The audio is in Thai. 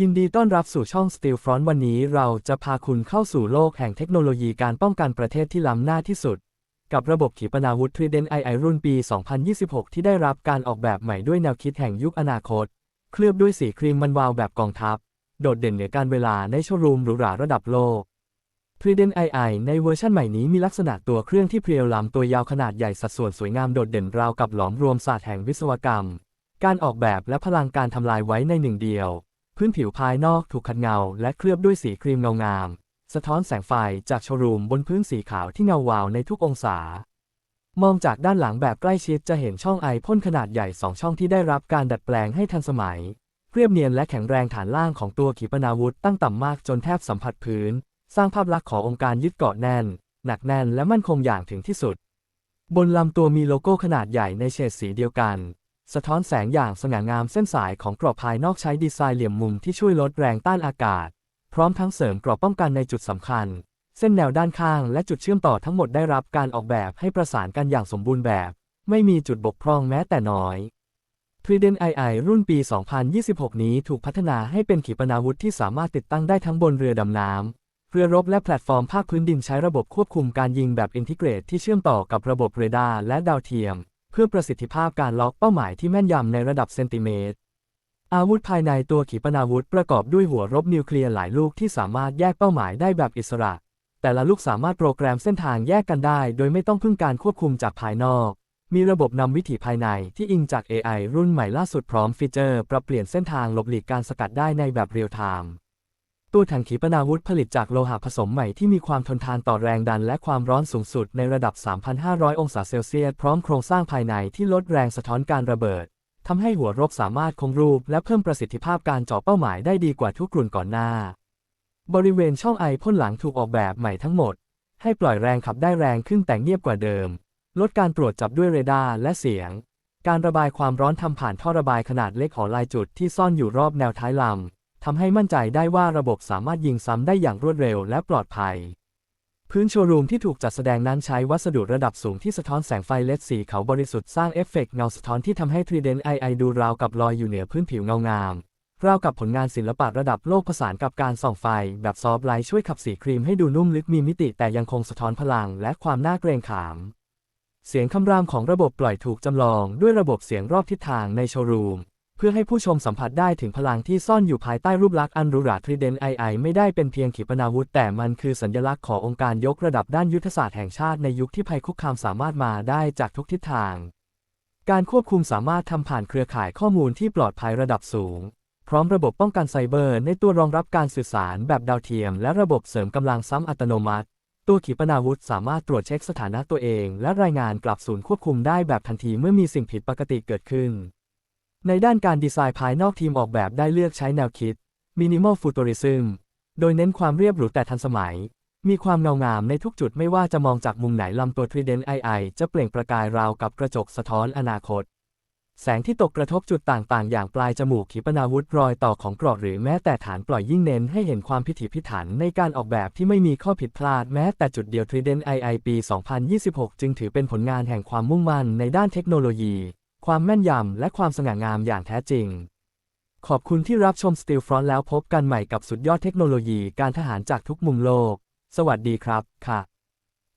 ยินดีต้อนรับสู่ช่อง Steel Front วันนี้เราจะพาคุณเข้าสู่โลกแห่งเทคโนโลยีการป้องกันประเทศที่ล้ำหน้าที่สุด กับระบบขีปนาวุธ Trident II รุ่นปี 2026 ที่ได้รับการออกแบบใหม่ด้วยแนวคิดแห่งยุคอนาคต เคลือบด้วยสีครีมมันวาวแบบกองทัพ โดดเด่นเหนือการเวลาในโชว์รูมหรูหราระดับโลก Trident II ในเวอร์ชันใหม่นี้มีลักษณะตัวเครื่องที่เพรียวล้ำตัวยาวขนาดใหญ่สัดส่วนสวยงามโดดเด่นราวกับหลอมรวมศาสตร์แห่งวิศวกรรม การออกแบบและพลังการทำลายไว้ในหนึ่งเดียว พื้นผิวภายนอกถูกขัดเงาและเคลือบด้วยสีครีมเงางาม สะท้อนแสงไฟจากโชว์รูมบนพื้นสีขาวที่เงาวาวในทุกองศา มองจากด้านหลังแบบใกล้ชิดจะเห็นช่องไอพ่นขนาดใหญ่สองช่องที่ได้รับการดัดแปลงให้ทันสมัย เรียบเนียนและแข็งแรงฐานล่างของตัวขีปนาวุธตั้งต่ำมากจนแทบสัมผัสพื้น สร้างภาพลักษณ์ขององค์การยึดเกาะแน่น หนักแน่นและมั่นคงอย่างถึงที่สุด บนลำตัวมีโลโก้ขนาดใหญ่ในเฉดสีเดียวกัน สะท้อนแสงอย่างสง่างามเส้นสายของกรอบภายนอกใช้ดีไซน์เหลี่ยมมุมที่ช่วยลดแรงต้านอากาศ พร้อมทั้งเสริมกรอบป้องกันในจุดสำคัญ เส้นแนวด้านข้างและจุดเชื่อมต่อทั้งหมดได้รับการออกแบบให้ประสานกันอย่างสมบูรณ์แบบ ไม่มีจุดบกพร่องแม้แต่น้อย Trident II รุ่นปี 2026 นี้ถูกพัฒนาให้เป็นขีปนาวุธที่สามารถติดตั้งได้ทั้งบนเรือดำน้ำ เรือรบและแพลตฟอร์มภาคพื้นดินใช้ระบบควบคุมการยิงแบบอินทิเกรตที่เชื่อมต่อกับระบบเรดาร์และดาวเทียม เพื่อประสิทธิภาพการล็อกเป้าหมายที่แม่นยำในระดับเซนติเมตร อาวุธภายในตัวขีปนาวุธประกอบด้วยหัวรบนิวเคลียร์หลายลูกที่สามารถแยกเป้าหมายได้แบบอิสระ แต่ละลูกสามารถโปรแกรมเส้นทางแยกกันได้ โดยไม่ต้องพึ่งการควบคุมจากภายนอก มีระบบนำวิถีภายในที่อิงจาก AI รุ่นใหม่ล่าสุดพร้อมฟีเจอร์ ปรับเปลี่ยนเส้นทางหลบหลีกการสกัดได้ในแบบเรียลไทม์ ตัวถังขีปนาวุธผลิตจากโลหะผสมใหม่ที่มีความทนทานต่อแรงดันและความร้อนสูงสุดในระดับ 3,500 องศาเซลเซียสพร้อมโครงสร้างภายในที่ลดแรงสะท้อนการระเบิดทำให้หัวรบสามารถคงรูปและเพิ่มประสิทธิภาพการเจาะเป้าหมายได้ดีกว่าทุกรุ่นก่อนหน้า บริเวณช่องไอพ่นหลังถูกออกแบบใหม่ทั้งหมด ให้ปล่อยแรงขับได้แรงขึ้นแต่เงียบกว่าเดิม ลดการตรวจจับด้วยเรดาร์และเสียง การระบายความร้อนทำผ่านท่อระบายขนาดเล็กหอลายจุดที่ซ่อนอยู่รอบแนวท้ายลำ ทำให้มั่นใจได้ว่าระบบสามารถยิงซ้ำได้อย่างรวดเร็วและปลอดภัย พื้นโชว์รูมที่ถูกจัดแสดงนั้นใช้วัสดุระดับสูงที่สะท้อนแสงไฟเลดสีขาวบริสุทธิ์สร้างเอฟเฟกต์เงาสะท้อนที่ทำให้ Trident II ดูราวกับลอยอยู่เหนือพื้นผิวเงางามราวกับผลงานศิลปะระดับโลกผสานกับการส่องไฟ แบบซอฟไลท์ช่วยขับสีครีมให้ดูนุ่มลึกมีมิติแต่ยังคงสะท้อนพลังและความน่าเกรงขาม เสียงคำรามของระบบปล่อยถูกจำลองด้วยระบบเสียงรอบทิศทางในโชว์รูม เพื่อให้ผู้ชมสัมผัสได้ถึงพลังที่ซ่อนอยู่ภายใต้รูปลักษณ์อันหรูหรา Trident II ไม่ได้เป็นเพียงขีปนาวุธ แต่มันคือสัญลักษณ์ขององค์การยกระดับด้านยุทธศาสตร์แห่งชาติในยุคที่ภัยคุกคามสามารถมาได้จากทุกทิศทาง การควบคุมสามารถทำผ่านเครือข่ายข้อมูลที่ปลอดภัยระดับสูง พร้อมระบบป้องกันไซเบอร์ ในตัวรองรับการสื่อสารแบบดาวเทียม และระบบเสริมกำลังซ้ำอัตโนมัติ ตัวขีปนาวุธสามารถตรวจเช็คสถานะตัวเอง และรายงานกลับศูนย์ควบคุมได้แบบทันทีเมื่อมีสิ่งผิดปกติเกิดขึ้น ในด้านการดีไซน์ภายนอกทีมออกแบบได้เลือกใช้แนวคิด Minimal Futurism โดยเน้นความเรียบหรูแต่ทันสมัย มีความเงางามในทุกจุดไม่ว่าจะมองจากมุมไหนลำตัว Trident II จะเปล่งประกายราวกับกระจกสะท้อนอนาคต แสงที่ตกกระทบจุดต่างๆ อย่างปลายจมูกขีปนาวุธรอยต่อของกรอบหรือแม้แต่ฐานปล่อยยิ่งเน้นให้เห็นความพิถีพิถันในการออกแบบที่ไม่มีข้อผิดพลาดแม้แต่จุดเดียว Trident II ปี 2026 จึงถือเป็นผลงานแห่งความมุ่งมั่นในด้านเทคโนโลยี ความแม่นยำ และความสง่างามอย่างแท้จริง ขอบคุณที่รับชม Steel Front แล้วพบกันใหม่กับสุดยอดเทคโนโลยีการทหารจากทุกมุมโลก สวัสดีครับ ค่ะ